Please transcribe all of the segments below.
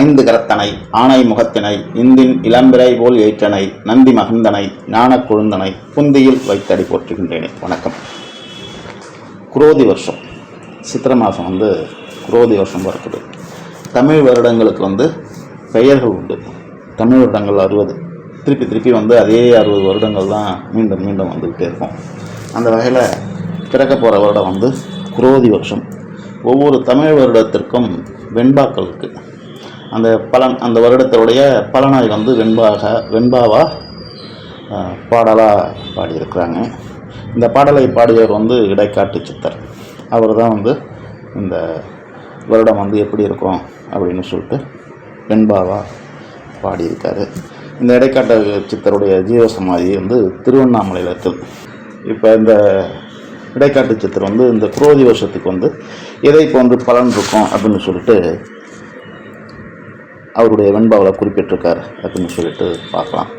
ஐந்து கரத்தனை ஆணை முகத்தினை இந்தின் இளம்பிறை போல் ஏற்றனை நந்தி மகந்தனை ஞான கொழுந்தனை புந்தியில் வைத்தடி போற்றுகின்றேனே. வணக்கம். குரோதி வருஷம். சித்திரை மாதம் வந்து குரோதி வருஷம் பிறக்குது. தமிழ் வருடங்களுக்கு வந்து பெயர்கள் உண்டு. தமிழ் வருடங்கள் அறுபது. திருப்பி திருப்பி வந்து அதே அறுபது வருடங்கள் தான் மீண்டும் மீண்டும் வந்துக்கிட்டே இருக்கும். அந்த வகையில் பிறக்க போகிற வருடம் வந்து குரோதி வருஷம். ஒவ்வொரு தமிழ் வருடத்திற்கும் வெண்பாக்கள் இருக்குது அந்த பலன் அந்த வருடத்தினுடைய பலனாய் வந்து வெண்பாக வெண்பாவாக பாடலாக பாடியிருக்கிறாங்க. இந்த பாடலை பாடியவர் வந்து இடைக்காட்டு சித்தர். அவர் தான் வந்து இந்த வருடம் வந்து எப்படி இருக்கும் அப்படின்னு சொல்லிட்டு வெண்பாவாக பாடியிருக்காரு. இந்த இடைக்காட்டு சித்தருடைய ஜீவசமாதி வந்து திருவண்ணாமலையில் இருக்குது இப்போ இந்த இடைக்காட்டு சித்தர் வந்து இந்த குரோதி வருஷத்துக்கு வந்து எதை போன்று பலன் இருக்கும் அப்படின்னு சொல்லிட்டு அவருடைய வெண்பாவில் குறிப்பிட்டிருக்கார். அப்படின்னு சொல்லிட்டு பார்க்கலாம்.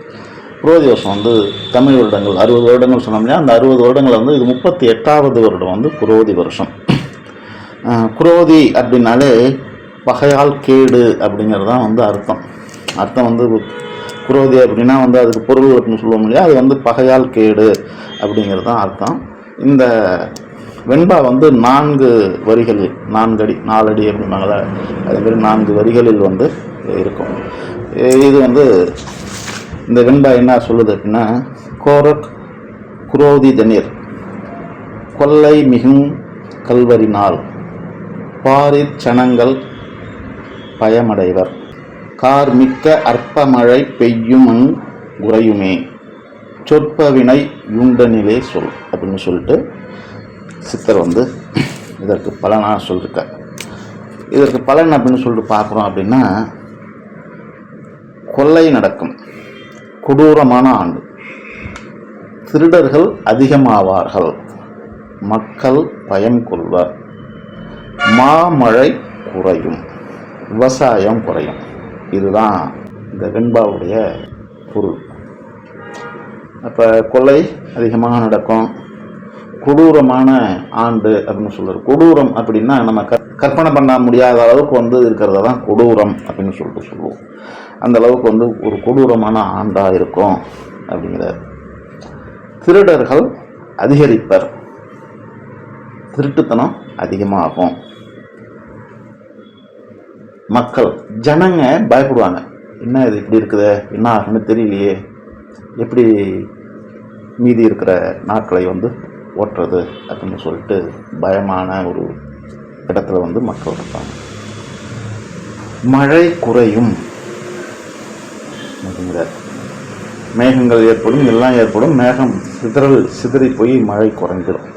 குரோதி வருஷம் வந்து தமிழ் வருடங்கள் அறுபது வருடங்கள் சொன்னோம் அந்த அறுபது வருடங்கள் வந்து இது முப்பத்தி எட்டாவது வருடம் வந்து குரோதி வருஷம். குரோதி அப்படின்னாலே பகையால் கேடு அப்படிங்கிறது தான் வந்து அர்த்தம். அர்த்தம் வந்து குரோதி அப்படின்னா வந்து அதுக்கு பொருள் அப்படின்னு சொல்லுவோம் இல்லையா? அது வந்து பகையால் கேடு அப்படிங்கிறது தான் அர்த்தம். இந்த வெண்பா வந்து நான்கு வரிகளில் நான்கடி நாலடி அப்படிம்பாங்கள அதேமாதிரி நான்கு வரிகளில் வந்து இருக்கும். இது வந்து இந்த வெண்பா என்ன சொல்லுது அப்படின்னா கோரக் குரோதி தண்ணீர். கொல்லை மிகும் கல்வரினால் பாரி சனங்கள் பயமடைவர். கார் மிக்க அற்பமழை பெய்யும் அங் குறையுமே. சொற்பவினை யுண்டனிலே சொல் அப்படின்னு சொல்லிட்டு சித்தர் வந்து இதற்கு பலனாக சொல்லியிருக்கார் இதற்கு பலன் அப்படின்னு சொல்லிட்டு பார்க்குறோம் அப்படின்னா கொள்ளை நடக்கும். கொடூரமான ஆண்டு. திருடர்கள் அதிகமாவார்கள். மக்கள் பயம் கொள்வர். மாமழை குறையும். விவசாயம் குறையும். இதுதான் இந்த வெண்பாவுடைய பொருள். அப்போ கொலை அதிகமாக நடக்கும். கொடூரமான ஆண்டு அப்படின்னு சொல்கிறார் கொடூரம் அப்படின்னா நம்ம க கற்பனை பண்ண முடியாத அளவுக்கு வந்து இருக்கிறத தான் கொடூரம் அப்படின்னு சொல்லிட்டு சொல்லுவோம். அந்த அளவுக்கு வந்து ஒரு கொடூரமான ஆண்டாக இருக்கும் அப்படிங்கிறார். திருடர்கள் அதிகரிப்பர். திருட்டுத்தனம் அதிகமாகும். மக்கள் ஜனங்க பயப்படுவாங்க. என்ன இது இப்படி இருக்குது? என்ன ஆகுன்னு தெரியலையே. எப்படி மீதி இருக்கிற நாட்களை வந்து ஓட்டுறது? அப்படின்னு சொல்லிட்டு பயமான ஒரு இடத்துல வந்து மக்கள் இருப்பாங்க. மழை குறையும். அப்படிங்கிறார் மேகங்கள் ஏற்படும் எல்லாம் ஏற்படும். மேகம் சிதறல் சிதறி போய் மழை குறைஞ்சிடும்.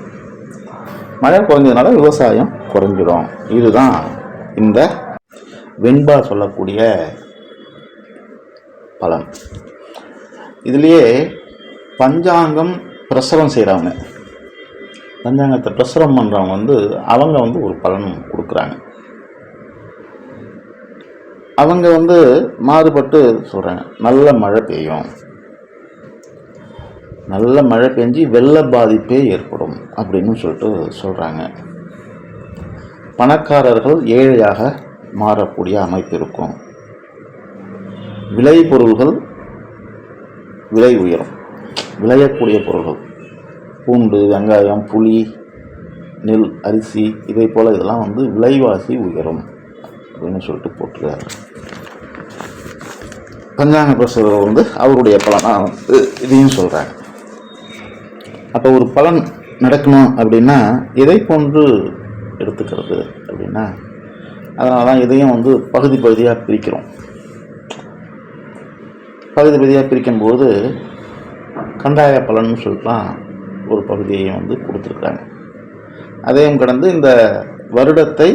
மழை குறைஞ்சதுனால விவசாயம் குறைஞ்சிடும். இதுதான் இந்த வெண்பா சொல்லக்கூடிய பலன். இதுலேயே பஞ்சாங்கம் பிரசவம் செய்கிறவங்க பஞ்சாங்கத்தை பிரசரம் பண்ணுறவங்க வந்து அவங்க வந்து ஒரு பலன் கொடுக்குறாங்க. அவங்க வந்து மாறுபட்டு சொல்கிறாங்க நல்ல மழை பெய்யும். நல்ல மழை பெஞ்சு வெள்ள பாதிப்பே ஏற்படும் அப்படின்னு சொல்லிட்டு சொல்கிறாங்க பணக்காரர்கள் ஏழையாக மாறக்கூடிய அமைப்பு இருக்கும். விளை பொருள்கள் விலை உயரும். விளையக்கூடிய பொருள்கள் பூண்டு வெங்காயம் புளி நெல் அரிசி இதை போல் இதெல்லாம் வந்து விலைவாசி உயரும். அப்படின்னு சொல்லிட்டு போட்டிருக்காரு. பஞ்சாங்க பிரசவர் வந்து அவருடைய பலனாக வந்து இதையும் சொல்கிறாங்க அப்போ ஒரு பலன் நடக்கணும் அப்படின்னா எதை போன்று எடுத்துக்கிறது அப்படின்னா அதனால தான் இதையும் வந்து பகுதி பகுதியாக பிரிக்கிறோம். பகுதி பகுதியாக பிரிக்கும்போது கண்டாய பலன்னு சொல்லிட்டுலாம் ஒரு பகுதியை வந்து கொடுத்துருக்காங்க. அதையும் கடந்து இந்த வருடத்தை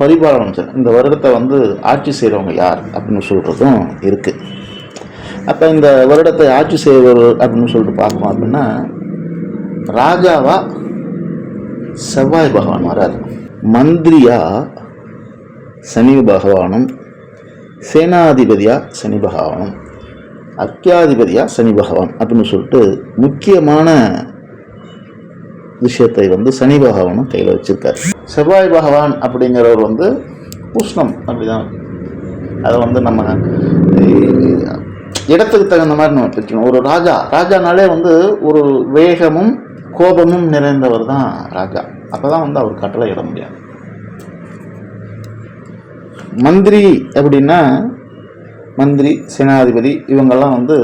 பரிபாலனம் சார் இந்த வருடத்தை வந்து ஆட்சி செய்கிறவங்க யார் அப்படின்னு சொல்கிறதும் இருக்குது அப்போ இந்த வருடத்தை ஆட்சி செய்வர் அப்படின்னு சொல்லிட்டு பார்க்கணும் அப்படின்னா ராஜாவா செவ்வாய் பகவான் வரார். மந்திரியா சனி பகவானும் சேனாதிபதியாக சனி பகவானும் அக்கியாதிபதியாக சனி பகவான் அப்படின்னு சொல்லிட்டு முக்கியமான விஷயத்தை வந்து சனி பகவானும் கையில் வச்சுருக்காரு. செவ்வாய் பகவான் அப்படிங்கிறவர் வந்து உஷ்ணம் அப்படிதான். அதை வந்து நம்ம இடத்துக்கு தகுந்த மாதிரி நம்ம பிரிக்கணும் ஒரு ராஜா ராஜானாலே வந்து ஒரு வேகமும் கோபமும் நிறைந்தவர் தான் ராஜா. அப்போ தான் வந்து அவர் கட்டளை இட முடியாது. மந்திரி அப்படின்னா மந்திரி சேனாதிபதி இவங்கெல்லாம் வந்து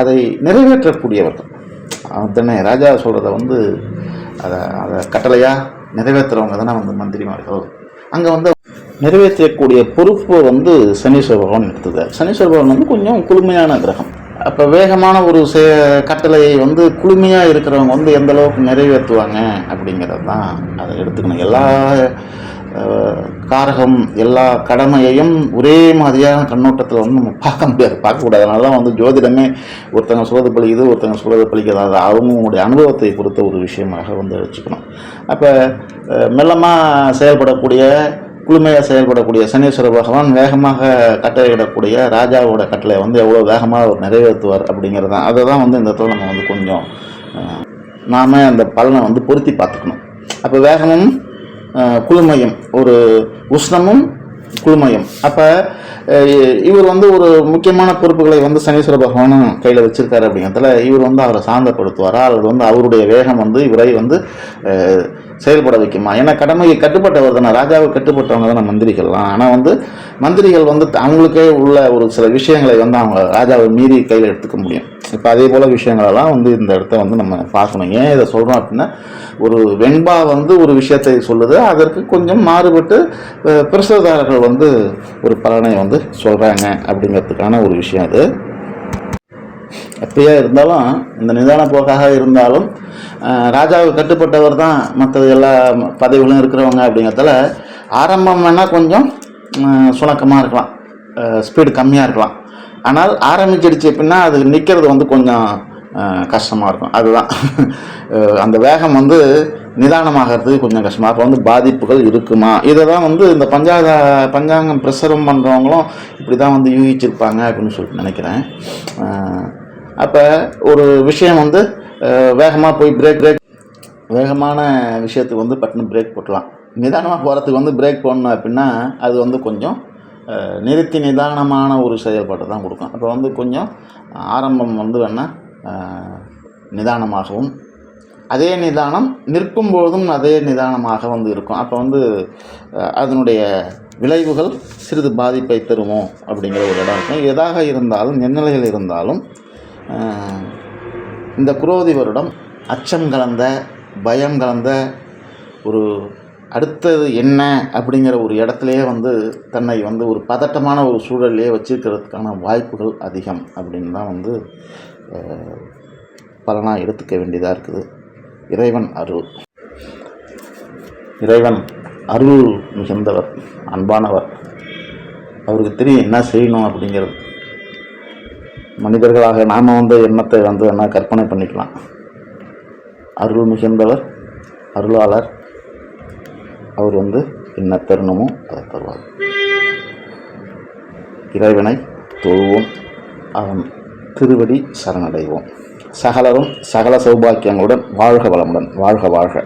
அதை நிறைவேற்றக்கூடியவர்கள். அத்தனை ராஜா சொல்கிறத வந்து அதை அதை கட்டளையாக நிறைவேற்றுறவங்க தானே வந்து மந்திரிமார்கள். அங்கே வந்து நிறைவேற்றக்கூடிய பொறுப்பு வந்து சனீஸ்வர பகவான் எடுத்துக்கார் சனீஸ்வர பகவான் வந்து கொஞ்சம் குளுமையான கிரகம். அப்போ வேகமான ஒரு சே கட்டளையை வந்து குளுமையாக இருக்கிறவங்க வந்து எந்த அளவுக்கு நிறைவேற்றுவாங்க அப்படிங்கிறது தான் அதை எடுத்துக்கணும். எல்லா காரகம் எல்லா கடமையையும் ஒரே மாதிரியான கண்ணோட்டத்தில் வந்து நம்ம பார்க்க முடியாது. பார்க்கக்கூடாது அதனால தான் வந்து ஜோதிடமே ஒருத்தங்க சொல்கிறது பழிக்குது ஒருத்தங்க சொல்கிறது பழிக்காது அவங்களுடைய அனுபவத்தை பொறுத்த ஒரு விஷயமாக வந்து வச்சுக்கணும். அப்போ மெல்லமாக செயல்படக்கூடிய குளுமையாக செயல்படக்கூடிய சனீஸ்வர பகவான் வேகமாக கட்டளையிடக்கூடிய ராஜாவோட கட்டளை வந்து எவ்வளோ வேகமாக அவர் நிறைவேற்றுவார் அப்படிங்கிறது தான் அதை தான் வந்து இந்த இடத்துல நம்ம வந்து கொஞ்சம் நாம் அந்த பலனை வந்து பொருத்தி பார்த்துக்கணும். அப்போ வேகமும் குளுமையும். ஒரு உஷ்ணமும் குழுமயம் அப்போ இவர் வந்து ஒரு முக்கியமான பொறுப்புகளை வந்து சனீஸ்வர பகவானும் கையில் வச்சிருக்காரு அப்படிங்கிறதுல இவர் வந்து அவரை சாந்தப்படுத்துவாரா? அல்லது வந்து அவருடைய வேகம் வந்து இவரை வந்து செயல்பட வைக்குமா? ஏன்னா கடமையை கட்டுப்பட்டவர் தானே. ராஜாவை கட்டுப்பட்டவங்க தானே மந்திரிகள்லாம். ஆனால் வந்து மந்திரிகள் வந்து அவங்களுக்கே உள்ள ஒரு சில விஷயங்களை வந்து அவங்க ராஜாவை மீறி கையில் எடுத்துக்க முடியும். இப்போ அதே போல் விஷயங்களெல்லாம் வந்து இந்த இடத்த வந்து நம்ம பார்க்கணும். ஏன் இதை சொல்கிறோம் அப்படின்னா ஒரு வெண்பா வந்து ஒரு விஷயத்தை சொல்லுது அதற்கு கொஞ்சம் மாறுபட்டு அஹ், பிரசுரதாரர்கள் வந்து ஒரு பலனை வந்து சொல்கிறாங்க அப்படிங்கிறதுக்கான ஒரு விஷயம் அது. எப்படியா இருந்தாலும் இந்த நிதான போக்காக இருந்தாலும் ராஜாவுக்கு கட்டுப்பட்டவர் தான் மற்ற எல்லா பதவிகளும் இருக்கிறவங்க அப்படிங்கிறதுல ஆரம்பம் வேணால் கொஞ்சம் சுணக்கமாக இருக்கலாம். ஸ்பீடு கம்மியாக இருக்கலாம். ஆனால் ஆரம்பிச்சிடுச்சு அப்படின்னா அது நிற்கிறது வந்து கொஞ்சம் கஷ்டமாக இருக்கும். அதுதான். அந்த வேகம் வந்து நிதானமாகிறது கொஞ்சம் கஷ்டமாக அப்போ வந்து பாதிப்புகள் இருக்குமா? இதை தான் வந்து இந்த பஞ்சாத பஞ்சாங்கம் பிரசரம் பண்ணுறவங்களும் இப்படி தான் வந்து யூகிச்சிருப்பாங்க அப்படின்னு சொல்லிட்டு நினைக்கிறேன். அப்போ ஒரு விஷயம் வந்து வேகமாக போய் பிரேக் பிரேக் வேகமான விஷயத்துக்கு வந்து பட்டுன்னு பிரேக் போட்டலாம். நிதானமாக போகிறதுக்கு வந்து பிரேக் போடணும் அப்படின்னா அது வந்து கொஞ்சம் நிறுத்தி நிதானமான ஒரு செயல்பாட்டை தான் கொடுக்கும். அப்போ வந்து கொஞ்சம் ஆரம்பம் வந்து வேணால் நிதானமாகவும் அதே நிதானம் நிற்கும்போதும் அதே நிதானமாக வந்து இருக்கும். அப்போ வந்து அதனுடைய விளைவுகள் சிறிது பாதிப்பை தருமோ அப்படிங்கிற ஒரு இடம் இருக்கும். எதாக இருந்தாலும் எந்நிலையில் இருந்தாலும் இந்த குரோதி வருடம் அச்சம் கலந்த பயம் கலந்த ஒரு அடுத்தது என்ன அப்படிங்கிற ஒரு இடத்துலையே வந்து தன்னை வந்து ஒரு பதட்டமான ஒரு சூழல்லையே வச்சுருக்கிறதுக்கான வாய்ப்புகள் அதிகம் அப்படின்னு தான் வந்து பலனாக எடுத்துக்க வேண்டியதாக இருக்குது. இறைவன் அருள். இறைவன் அருள் மிகுந்தவர் அன்பானவர். அவருக்கு தெரியும் என்ன செய்யணும் அப்படிங்கிறது. மனிதர்களாக நாம் வந்து எண்ணத்தை வந்து என்ன கற்பனை பண்ணிக்கலாம். அருள் மிகுந்தவர் அருளாளர் அவர் வந்து என்ன தருணமோ அதை தருவார். இறைவனை தொழுவோம். அவன் திருவடி சரணடைவோம். சகலரும் சகல சௌபாக்கியங்களுடன் வாழ்க வளமுடன் வாழ்க வாழ்க.